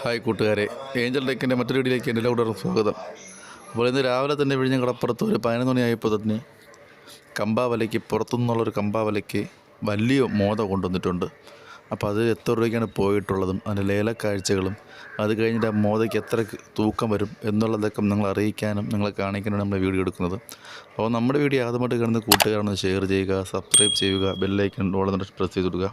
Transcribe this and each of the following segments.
Hi കൂട്ടുകാരെ. Angel ഡെക്കിന്റെ മറ്റൊരു വീഡിയോയിലേക്ക് എന്റെ എല്ലാവരും സ്വാഗതം. അപ്പോൾ ഇന്ന് രാവിലെ തന്നെ വിഴിഞ്ഞ കടപ്പുറത്ത് ഒരു പതിനൊന്ന് മണിയായപ്പോൾ തന്നെ കമ്പാവലയ്ക്ക് പുറത്തുനിന്നുള്ളൊരു കമ്പാവലയ്ക്ക് വലിയ മോത കൊണ്ടുവന്നിട്ടുണ്ട്. അപ്പോൾ അത് എത്ര രൂപയ്ക്കാണ് പോയിട്ടുള്ളതും അതിന്റെ ലേലക്കാഴ്ചകളും അത് കഴിഞ്ഞിട്ട് ആ മോതയ്ക്ക് എത്ര തൂക്കം വരും എന്നുള്ളതൊക്കെ നിങ്ങളെ അറിയിക്കാനും നിങ്ങളെ കാണിക്കാനാണ് നമ്മൾ വീഡിയോ എടുക്കുന്നത്. അപ്പോൾ നമ്മുടെ വീഡിയോ ആദ്യമായിട്ട് കാണുന്ന കൂട്ടുകാരൊന്ന് ഷെയർ ചെയ്യുക സബ്സ്ക്രൈബ് ചെയ്യുക ബെല്ലൈക്കൺ ഓളെ പ്രസ് ചെയ്ത് കൊടുക്കുക.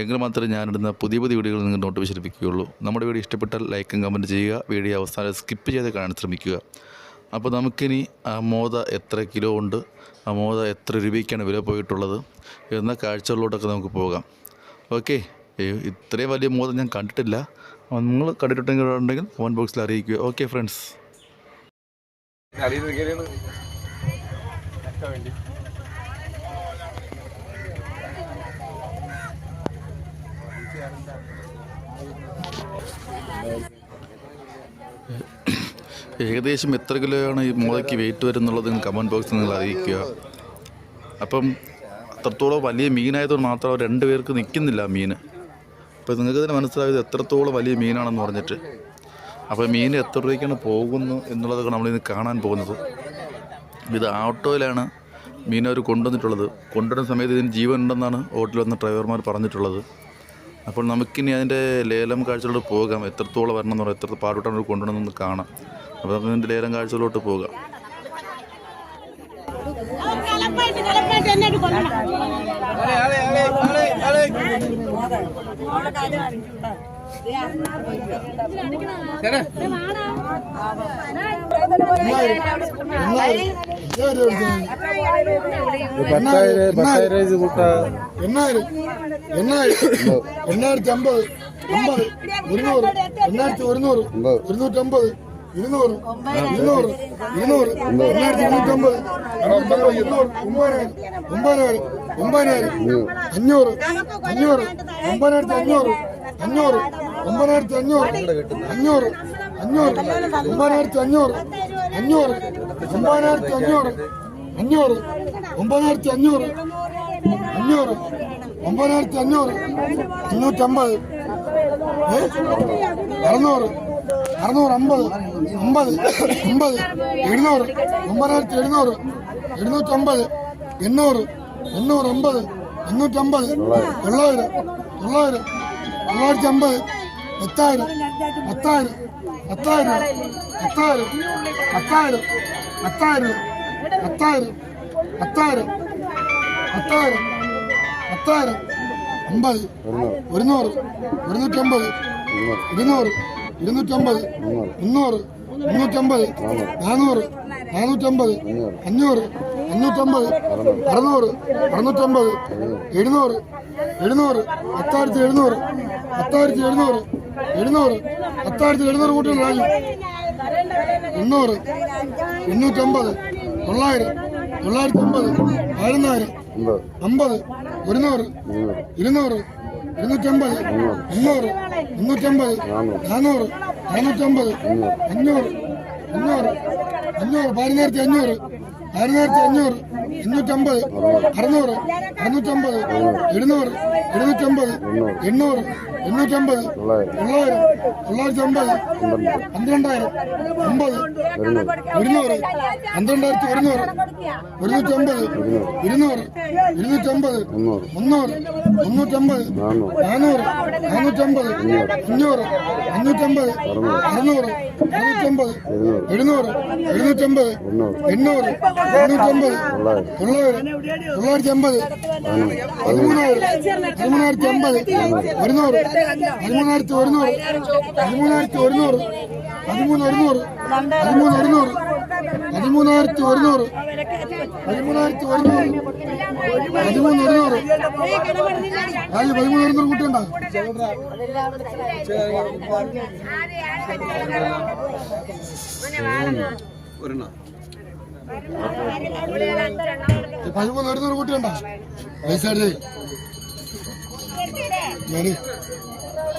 എങ്കിൽ മാത്രമേ ഞാനിടുന്ന പുതിയ പുതിയ വീഡിയോകൾ നിങ്ങൾക്ക് നോട്ടിഫിക്കേഷൻ ലഭിക്കുകയുള്ളൂ നമ്മുടെ വീഡിയോ ഇഷ്ടപ്പെട്ടാൽ ലൈക്കും കമന്റ് ചെയ്യുക. വീഡിയോ അവസാനം സ്കിപ്പ് ചെയ്ത് കാണാൻ ശ്രമിക്കുക. അപ്പോൾ നമുക്കിനി ആ മോത എത്ര കിലോ ഉണ്ട് ആ മോത എത്ര രൂപയ്ക്കാണ് വില പോയിട്ടുള്ളത് എന്ന കാഴ്ചകളിലോട്ടൊക്കെ നമുക്ക് പോകാം. ഓക്കെ ഇത്രയും വലിയ മോത ഞാൻ കണ്ടിട്ടില്ല. നിങ്ങൾ കണ്ടിട്ടുണ്ടെങ്കിൽ ഉണ്ടെങ്കിൽ കമന്റ് ബോക്സിൽ അറിയിക്കുക. ഓക്കെ ഫ്രണ്ട്സ് ഏകദേശം എത്ര കിലോയാണ് ഈ മോതയ്ക്ക് വെയിറ്റ് വരുന്നുള്ളത് കമന്റ് ബോക്സിൽ നിങ്ങൾ അറിയിക്കുക. അപ്പം അത്രത്തോളം വലിയ മീനായതുകൊണ്ട് മാത്രം രണ്ട് പേർക്ക് നിൽക്കുന്നില്ല മീൻ. അപ്പോൾ നിങ്ങൾക്ക് തന്നെ മനസ്സിലായത് എത്രത്തോളം വലിയ മീനാണെന്ന് പറഞ്ഞിട്ട്. അപ്പോൾ മീൻ എത്ര രൂപയ്ക്കാണ് പോകുന്നു എന്നുള്ളതൊക്കെ നമ്മളിന്ന് കാണാൻ പോകുന്നത്. ഇത് ഓട്ടോയിലാണ് മീനവർ കൊണ്ടുവന്നിട്ടുള്ളത്. കൊണ്ടുവരുന്ന സമയത്ത് ഇതിന് ജീവൻ ഉണ്ടെന്നാണ് ഓട്ടിൽ വന്ന ഡ്രൈവർമാർ പറഞ്ഞിട്ടുള്ളത്. അപ്പോൾ നമുക്കിനി അതിന്റെ ലേലം കാഴ്ചകളോട്ട് പോകാം. എത്രത്തോളം വരണം എന്ന് പറയാം. എത്ര പാടുവിട്ടാണ് അവർ കൊണ്ടുവരണമെന്ന് കാണാം. അപ്പോൾ നമുക്ക് ഇതിന്റെ ലേലം കാഴ്ചകളോട്ട് പോകാം. കൊല്ലണം എണ്ണായിരം എണ്ണായിരം എണ്ണായിരത്തി അമ്പത് അമ്പത് ഇരുന്നൂറ് എണ്ണായിരത്തി ഒരുന്നൂറ് ഇരുന്നൂറ്റമ്പത് ഇരുന്നൂറ് ഇരുന്നൂറ് ഇരുന്നൂറ് എണ്ണായിരത്തി ഇരുന്നൂറ്റമ്പത് ഇരുന്നൂറ് ഒമ്പതിനായിരം ഒമ്പതിനായിരം ഒമ്പതിനായിരം അഞ്ഞൂറ് അഞ്ഞൂറ് ഒമ്പതിനായിരത്തി അഞ്ഞൂറ് അഞ്ഞൂറ് ഒമ്പതിനായിരത്തി അഞ്ഞൂറ് അഞ്ഞൂറ് അഞ്ഞൂറ് ഒമ്പതിനായിരത്തി അഞ്ഞൂറ് അഞ്ഞൂറ് ഒമ്പതിനായിരത്തി അഞ്ഞൂറ്. അഞ്ഞൂറ് ഒമ്പതിനായിരത്തി അഞ്ഞൂറ്. അഞ്ഞൂറ് ഒമ്പതിനായിരത്തി അഞ്ഞൂറ് അഞ്ഞൂറ്റമ്പത്? അറുന്നൂറ്. അറുന്നൂറ് അമ്പത്. അമ്പത്. അമ്പത്. എഴുന്നൂറ്. ഒമ്പതിനായിരത്തി എഴുന്നൂറ് എഴുന്നൂറ്റമ്പത്. എണ്ണൂറ്. എണ്ണൂറ് അമ്പത് എണ്ണൂറ്റമ്പത്. തൊള്ളായിരം. തൊള്ളായിരം. തൊള്ളായിരത്തി അമ്പത് പത്തായിരം പത്തായിരം പത്തായിരം പത്തായിരം പത്തായിരം പത്തായിരം പത്തായിരം പത്തായിരം പത്തായിരം പത്തായിരം അമ്പത് ഒരുന്നൂറ് ഇരുന്നൂറ്റമ്പത് ഇരുന്നൂറ് ഇരുന്നൂറ്റമ്പത് മുന്നൂറ് മുന്നൂറ്റമ്പത് നാനൂറ് നാനൂറ്റമ്പത് അഞ്ഞൂറ് അഞ്ഞൂറ്റമ്പത് അറുന്നൂറ് അറുന്നൂറ്റമ്പത് എഴുന്നൂറ് എഴുന്നൂറ് പത്തായിരത്തി എഴുന്നൂറ് പത്തായിരത്തി എഴുന്നൂറ് എഴുന്നൂറ് പത്തായിരത്തി എഴുന്നൂറ് കൂട്ടികളായി എണ്ണൂറ് എണ്ണൂറ്റമ്പത് തൊള്ളായിരം തൊള്ളായിരത്തി അമ്പത് പതിനൊന്നായിരം അമ്പത് ഒരുന്നൂറ് ഇരുന്നൂറ് ഇരുന്നൂറ്റമ്പത് മുന്നൂറ് മുന്നൂറ്റമ്പത് നാനൂറ് നാനൂറ്റമ്പത് അഞ്ഞൂറ് അഞ്ഞൂറ് അഞ്ഞൂറ് പതിനായിരത്തി അഞ്ഞൂറ് പതിനായിരത്തി അഞ്ഞൂറ് അഞ്ഞൂറ്റമ്പത് അറുന്നൂറ് അറുന്നൂറ്റമ്പത് എഴുന്നൂറ് എഴുന്നൂറ്റമ്പത് എണ്ണൂറ് എണ്ണൂറ്റമ്പത് തൊള്ളായിരം. തൊള്ളായിരത്തി അമ്പത് പന്ത്രണ്ടായിരം അമ്പത് ഇരുന്നൂറ് പന്ത്രണ്ടായിരത്തി ഒരുന്നൂറ് ഒരുന്നൂറ്റമ്പത് ഇരുന്നൂറ് ഇരുന്നൂറ്റമ്പത് മുന്നൂറ്. മുന്നൂറ്റമ്പത് നാനൂറ്. നാനൂറ്റമ്പത് അഞ്ഞൂറ് അഞ്ഞൂറ്റമ്പത് അറുന്നൂറ്. അറുന്നൂറ്റമ്പത് എഴുന്നൂറ്. എഴുന്നൂറ്റമ്പത് എണ്ണൂറ്. എണ്ണൂറ്റമ്പത് തൊള്ളായിരം. തൊള്ളായിരത്തി അമ്പത് പതിമൂന്നായിരം പതിമൂന്നായിരത്തി അമ്പത് ഒരുന്നൂറ് പതിമൂന്നായിരത്തി ഒരുന്നൂറ്. പതിമൂന്നായിരത്തി ഒരുന്നൂറ്. പതിമൂന്ന് ഒരുന്നൂറ്. പതിമൂന്ന് ഒരുന്നൂറ്. പതിമൂന്നായിരത്തി ഒരുന്നൂറ്. പതിമൂന്നായിരത്തി ഒരുന്നൂറ്. പതിമൂന്ന് ഒരുന്നൂറ്. ആദ്യം പതിമൂന്ന് ഒരുന്നൂറ് കൂട്ടിയുണ്ടോ? പതിമൂന്ന് ഒരുന്നൂറ് കൂട്ടിയുണ്ടോ? പൈസ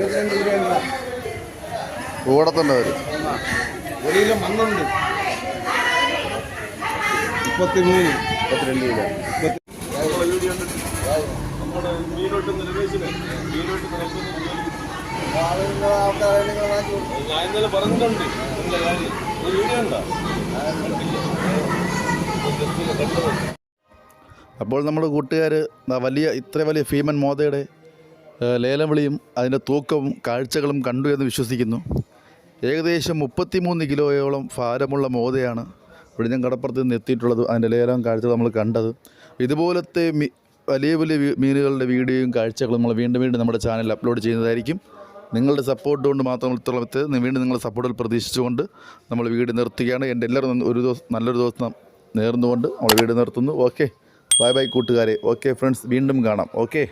കൊണ്ടെന്തേലും മേലെ കൂടെ തന്നെ വരും ഒരു കിലോ. മണ്ണുണ്ട് മുപ്പത്തി മൂന്ന് മുപ്പത്തിരണ്ട് കിലോ നമ്മുടെ മീനോട്ട് നിർദ്ദേശിച്ചേ മീനോട്ട് ഞാൻ ഇന്നലെ പറഞ്ഞിട്ടുണ്ട് നിങ്ങളുടെ ഒരു വീഡിയോ ഉണ്ടോ? അപ്പോൾ നമ്മുടെ കൂട്ടുകാർ വലിയ ഇത്ര വലിയ ഭീമൻ മോതയുടെ ഏഹ്, ലേലം വിളിയും അതിന്റെ തൂക്കവും കാഴ്ചകളും കണ്ടു എന്ന് വിശ്വസിക്കുന്നു. ഏകദേശം മുപ്പത്തിമൂന്ന് കിലോയോളം ഭാരമുള്ള മോതയാണ് വിഴിഞ്ഞം കടപ്പുറത്ത് നിന്ന് എത്തിയിട്ടുള്ളത്. അതിന്റെ ലേലം കാഴ്ചകൾ നമ്മൾ കണ്ടത്. ഇതുപോലത്തെ വലിയ വലിയ മീനുകളുടെ വീഡിയോയും കാഴ്ചകളും നമ്മൾ വീണ്ടും വീണ്ടും നമ്മുടെ ചാനലിൽ അപ്ലോഡ് ചെയ്യുന്നതായിരിക്കും. നിങ്ങളുടെ സപ്പോർട്ട് കൊണ്ട് മാത്രം വീണ്ടും നിങ്ങളുടെ സപ്പോർട്ടിൽ പ്രതീക്ഷിച്ചുകൊണ്ട് നമ്മൾ വീട് നിർത്തുകയാണ്. എന്റെ എല്ലാവരും ഒരു ദിവസം നല്ലൊരു ദിവസം നേർന്നുകൊണ്ട് നമ്മൾ വീട് നിർത്തുന്നു. ഓക്കെ ബൈ ബൈ കൂട്ടുകാരെ. ഓക്കെ ഫ്രണ്ട്സ് വീണ്ടും കാണാം. ഓക്കെ